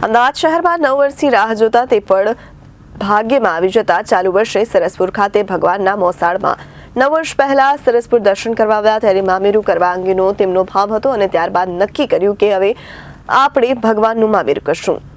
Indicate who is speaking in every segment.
Speaker 1: અમદાવાદ શહેરમાં નવ વર્ષથી રાહ જોતા તે પણ ભાગ્યમાં આવી જતા ચાલુ વર્ષે સરસપુર ખાતે ભગવાનના મોસાળમાં. નવ વર્ષ પહેલા સરસપુર દર્શન કરવા આવ્યા ત્યારે મામેરું કરવા અંગેનો તેમનો ભાવ હતો અને ત્યારબાદ નક્કી કર્યું કે હવે આપણે ભગવાનનું મામેરું કરશું.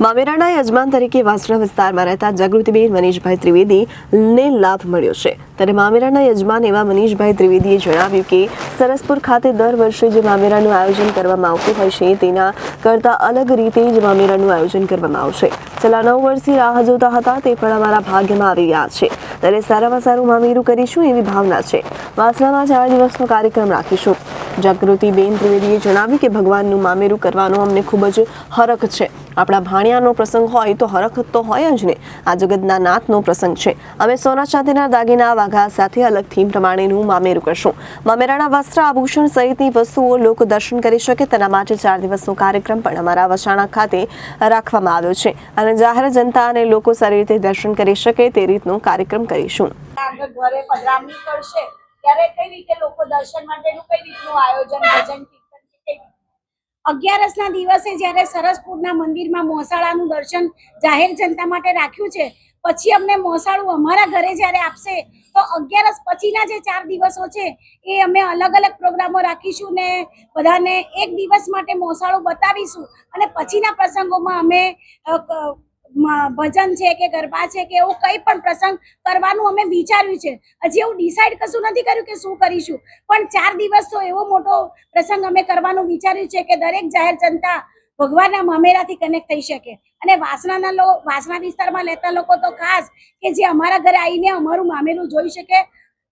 Speaker 1: મામેરાના યજમાન તરીકે વાસણા વિસ્તારમાં રહેતા જાગૃતિબેન મનીષભાઈ ત્રિવેદીને લાભ મળ્યો છે. ત્યારે મામેરાના યજમાન એવા મનીષભાઈ ત્રિવેદીએ જણાવ્યું કે, સરસપુર ખાતે દર વર્ષે જે મામેરાનું આયોજન કરવામાં આવતું હોય છે, તેના કરતાં અલગ રીતે જ મામેરાનું આયોજન કરવામાં આવશે. છેલ્લા નવ વર્ષથી રાહ જોતા હતા, તે પણ અમારા ભાગ્યમાં આવી ગયા છે. ત્યારે સારામાં સારું મામેરું કરીશું એવી ભાવના છે. વાસણામાં ચાર દિવસનો કાર્યક્રમ રાખીશું. જાગૃતિબેન ત્રિવેદીએ જણાવ્યું કે ભગવાનનું મામેરું કરવાનો અમને ખૂબ જ હરખ છે. આપણા ભાણિયાનો પ્રસંગ હોય તો હરખ તો હોય જ ને. આ જગતના નાથનો પ્રસંગ છે. અમે સોના ચાંદીના દાગીના વાઘા સાથે અલગ થીમ પ્રમાણેનું મામેરું કરશું. મામેરાના વસ્ત્ર આભૂષણ સહિતની વસ્તુઓ લોકો દર્શન કરી શકે તેના માટે ચાર દિવસનો કાર્યક્રમ પણ અમારા વસાણા ખાતે રાખવામાં આવ્યો છે. અને જાહેર જનતા અને લોકો સારી રીતે દર્શન કરી શકે તે રીતનો કાર્યક્રમ કરીશું.
Speaker 2: ઘરે પધરામણી કરશે. ત્યારે કઈ રીતે લોકો દર્શન માટેનું કઈ રીતનું આયોજન, ભજન, કીર્તન?
Speaker 3: અગિયારસના દિવસે જ્યારે સરસપુરના મંદિરમાં મોસાળાનું દર્શન જાહેર જનતા માટે રાખ્યું છે, પછી અમને મોસાળું અમારા ઘરે જ્યારે આપશે, તો અગિયારસ પછીના જે ચાર દિવસો છે, એ અમે અલગ અલગ પ્રોગ્રામો રાખીશું ને બધાને એક દિવસ માટે મોસાળું બતાવીશું અને પછીના પ્રસંગોમાં અમે ભજન છે કે ગરબા છે કે એવું કંઈ પણ પ્રસંગ કરવાનું અમે વિચાર્યું છે. હજી એવું ડિસાઈડ કશું નથી કર્યું કે શું કરીશું. પણ ચાર દિવસ તો એવો મોટો પ્રસંગ અમે કરવાનું વિચાર્યું છે કે દરેક જાહેર જનતા ભગવાનના મામેરાથી કનેક્ટ થઈ શકે. અને વાસણાના લોકો વાસણા વિસ્તારમાં લેતા લોકો તો ખાસ કે જે અમારા ઘરે આવીને અમારું મામેરું જોઈ શકે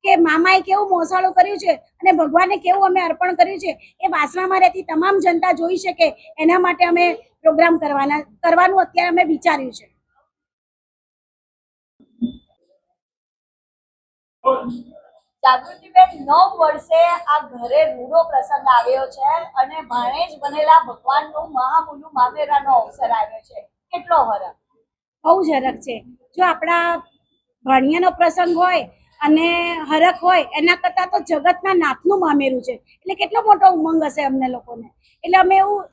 Speaker 3: કે મામાએ કેવું મોસાળું કર્યું છે અને ભગવાને કેવું અમે અર્પણ કર્યું છે. એ વાસણામાં રહેતી તમામ જનતા જોઈ શકે. એના માટે અમે પ્રોગ્રામ કરવાના કરવાનું અત્યારે અમે વિચાર્યું છે.
Speaker 2: જાગૃતિબેન નવ વર્ષે આ ઘરે રૂડો પ્રસંગ આવ્યો છે અને ભાણેજ બનેલા ભગવાનનું મહામુલું મામેરાનો અવસર આવ્યો છે. કેટલો હરખ?
Speaker 3: બહુ જ હરક છે. જો આપણા ભાણિયાનો પ્રસંગ હોય અને હરખ હોય એના કરતાં તો જગતના નાથનું મામેરું છે. એટલે કેટલો મોટો ઉમંગ હશે અમને લોકોને. એટલે અમે એવું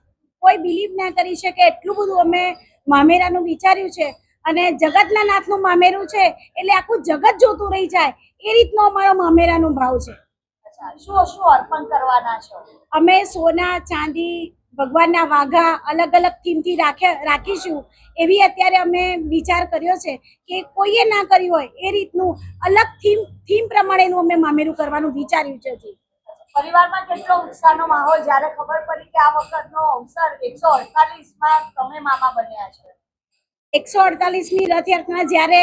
Speaker 3: કોઈ બિલીવ ના કરી શકે એટલું બધું અમે મામેરાનું વિચાર્યું છે. અને જગતના નાથનું મામેરું છે એટલે આખું જગત જોતું રહી જાય એ રીતનો અમારો મામેરાનો ભાવ છે.
Speaker 2: શું શું અર્પણ કરવાના છો?
Speaker 3: અમે સોના ચાંદી ભગવાનના વાઘા અલગ અલગ થીમથી રાખ્યા રાખીશું. એવી અત્યારે અમે વિચાર કર્યો છે કે કોઈએ ના કર્યું હોય એ રીતનું અલગ થીમ થીમ પ્રમાણેનું અમે મામેરું કરવાનું વિચાર્યું છે
Speaker 2: પરિવારમાં કેટલો ઉત્સાહનો માહોલ? જ્યારે ખબર પડી કે આ વખતનો અવસર એકસો અડતાલીસમાં તમે મામા બન્યા છો.
Speaker 3: એકસો અડતાલીસમી રથયાત્રા જ્યારે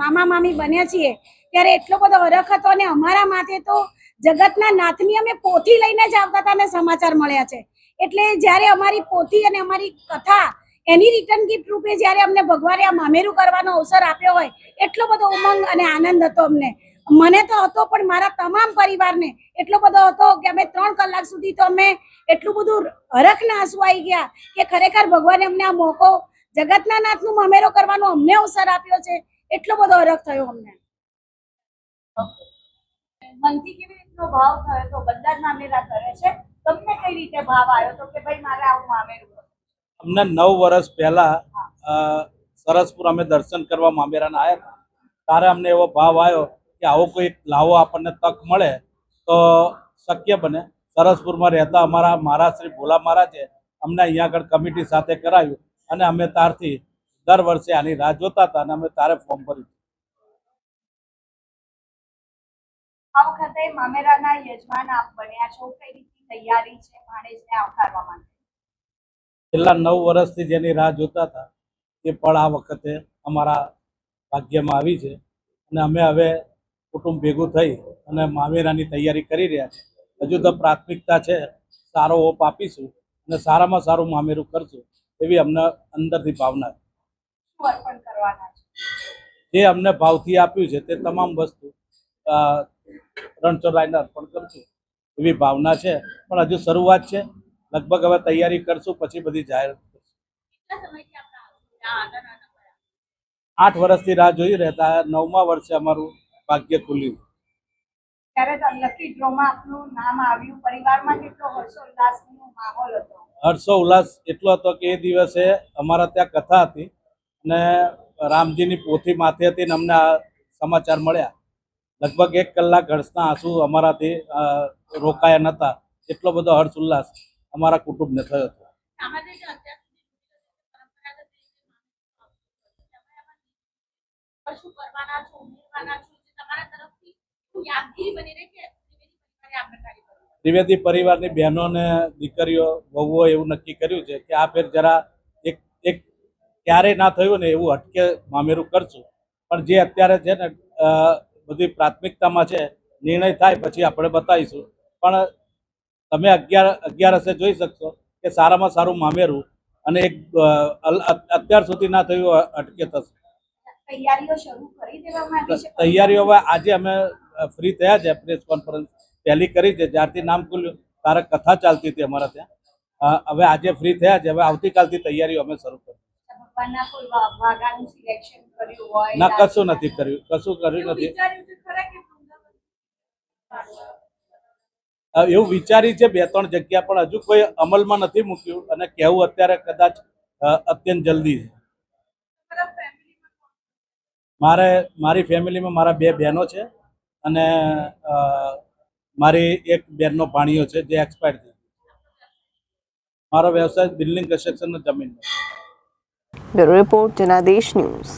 Speaker 3: મામા મામી બન્યા છીએ, ત્યારે એટલો બધો હરખ હતો અને અમારા માથે તો જગતના નાથની અમે પોથી લઈને જ આવતા હતા અને સમાચાર મળ્યા છે. એટલે જ્યારે અમારી પોથી અને અમારી કથા એની રિટર્ન ગિફ્ટ રૂપે જ્યારે અમને ભગવાને આ મામેરું કરવાનો અવસર આપ્યો હોય, એટલો બધો ઉમંગ અને આનંદ હતો અમને. મને તો હતો પણ મારા તમામ પરિવારને એટલો બધો હતો કે અમે ત્રણ કલાક સુધી તો અમે એટલું બધું હરખના આંસુ આવી ગયા કે ખરેખર ભગવાને અમને આ મોકો જગતના નાથનું મામેરો કરવાનો અમને અવસર આપ્યો છે. એટલો બધો હરખ થયો અમને.
Speaker 2: મનથી કેવી રીતનો ભાવ થયો? તો બધા જ મામેરા કરે છે. તમને કઈ રીતે ભાવ આવ્યો? તો કે ભાઈ મારે આવું મામેરું
Speaker 4: અમને નવ વર્ષ પહેલા અ, સરસપુર અમે દર્શન કરવા મામેરાના આવ્યા હતા. ત્યારે અમને એવો ભાવ આવ્યો કે આવો કોઈ લાવો આપણને તક મળે તો શક્ય બને. સરસપુરમાં રહેતા અમારા મહારાજ શ્રી ભોલા મહારાજે અમને અહીંયા આગળ કમિટી સાથે કરાવ્યું અને અમે તારથી દર વર્ષે આની રાહ જોતા હતા અને અમે તારે ફોર્મ ભર્યું
Speaker 2: આ વખતે મામેરાના યજમાન આપ બન્યા છો. કઈ રીતની તૈયારી છે ભાણેજને આવકારવા માટે?
Speaker 4: છેલ્લા નવ વર્ષથી જેની રાહ જોતા હતા એ પણ આ વખતે અમારા ભાગ્યમાં આવી છે અને અમે હવે કુટુંબ ભેગું થઈ અને માવેરાની તૈયારી કરી રહ્યા છે. હજુ તો પ્રાથમિકતા છે સારો ઓપ આપીશું અને સારામાં સારું મામેરું કરશું એવી અમને અંદરથી ભાવના જે અમને ભાવથી આપ્યું છે તે તમામ વસ્તુ રણછોડરાયને અર્પણ કરશું એવી ભાવના છે. પણ હજુ શરૂઆત છે. લગભગ હવે તૈયારી કરશું પછી બધી જાહેર? આઠ વર્ષથી રાહ જોઈ રહેતા નવમા વર્ષે અમારું ભાગ્ય ખુલ્યું
Speaker 2: ત્યારે લકી ડ્રોમાં આપનું નામ આવ્યું. પરિવારમાં કેટલો હર્ષોલ્લાસનો માહોલ હતો?
Speaker 4: હર્ષો ઉલ્લાસ એટલો હતો કે એ દિવસે અમારા ત્યાં કથા હતી અને રામજીની પોથી માથે હતી ને અમને આ સમાચાર મળ્યા. લગભગ એક કલાક હર્ષના આંસુ અમારાથી રોકાયા નહોતા એટલો બધો હર્ષ ઉલ્લાસ અમારા કુટુંબને થયો હતો.
Speaker 3: કરવાના છો ઉમેરવાના છો? ત્રિવેદી
Speaker 4: પરિવારની બહેનો ને દીકરીઓ વહુઓ એવું નક્કી કર્યું છે કે આ ફેર જરા એક એક ક્યારેય ના થયું ને એવું હટકે મામેરું કરશું. પણ જે અત્યારે છે ને બધી પ્રાથમિકતામાં છે, નિર્ણય થાય પછી આપણે બતાવીશું. પણ તમે અગિયાર અગિયારસે જોઈ શકશો કે સારામાં સારું મામેરું અને એક અત્યાર સુધી ના થયું અટકે થશે.
Speaker 2: તૈયારીઓ શરૂ કરી દેવામાં આવી છે.
Speaker 4: તૈયારીઓ હવે આજે અમે ફ્રી થયા છે પ્રેસ કોન્ફરન્સ પહેલી કરી છે જ્યારથી નામ ખુલ્યું. ત્યારે કથા ચાલતી હતી અમારા ત્યાં. હવે આજે ફ્રી થયા છે. હવે આવતીકાલથી તૈયારીઓ અમે શરૂ કરી ના કશું નથી કર્યું. કશું કર્યું નથી. એવું વિચારી છે બે ત્રણ જગ્યા પણ હજુ કોઈ અમલમાં નથી મૂક્યું. અને કહેવું અત્યારે કદાચ અત્યંત જલ્દી છે. મારે, મારી ફેમિલીમાં મારા બે બહેનો છે અને મારી એક બહેનનો પાણીઓ છે જે એક્સપાયર થઈ મારો વ્યવસાય બિલ્ડિંગ કન્સ્ટ્રક્શનનો જમીન
Speaker 1: બ્યુરો રિપોર્ટ, જનાદેશ ન્યૂઝ.